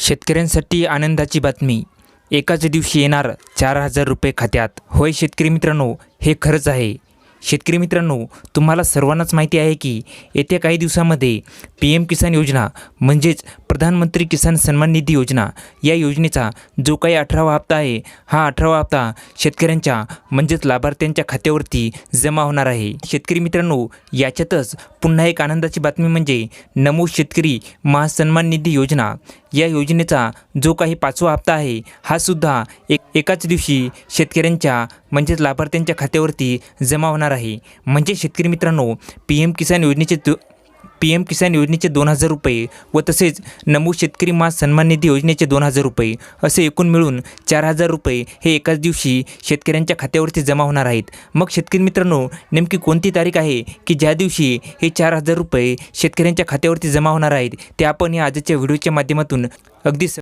शेतकऱ्यांसाठी आनंदाची बातमी. एकाच दिवशी येणार चार हजार रुपये खात्यात. होय शेतकरी मित्रांनो हे खरंच आहे. शेतकरी मित्रांनो तुम्हाला सर्वांनाच माहिती आहे की येत्या काही दिवसामध्ये पी एम किसान योजना म्हणजेच प्रधानमंत्री किसान सन्मान निधी योजना या योजनेचा जो काही अठरावा हप्ता आहे हा अठरावा हप्ता शेतकऱ्यांच्या म्हणजेच लाभार्थ्यांच्या खात्यावरती जमा होणार आहे. शेतकरी मित्रांनो याच्यातच पुन्हा एक आनंदाची बातमी म्हणजे नमो शेतकरी महासन्मान निधी योजना. या योजनेचा जो काही पाचवा हप्ता आहे हा सुद्धा एक एकाच दिवशी शेतकऱ्यांच्या म्हणजेच लाभार्थ्यांच्या खात्यावरती जमा होणार आहे. म्हणजे शेतकरी मित्रांनो पी एम किसान योजनेचे तु पी एम किसान योजनेचे दोन हजार रुपये व तसेच नमो शेतकरी मा सन्मान निधी योजनेचे दोन हजार रुपये असे एकूण मिळून चार हजार रुपये हे एकाच दिवशी शेतकऱ्यांच्या खात्यावरती जमा होणार आहेत. मग शेतकरी मित्रांनो नेमकी कोणती तारीख आहे की ज्या दिवशी हे चार हजार रुपये शेतकऱ्यांच्या खात्यावरती जमा होणार आहेत ते आपण या आजच्या व्हिडिओच्या माध्यमातून अगदी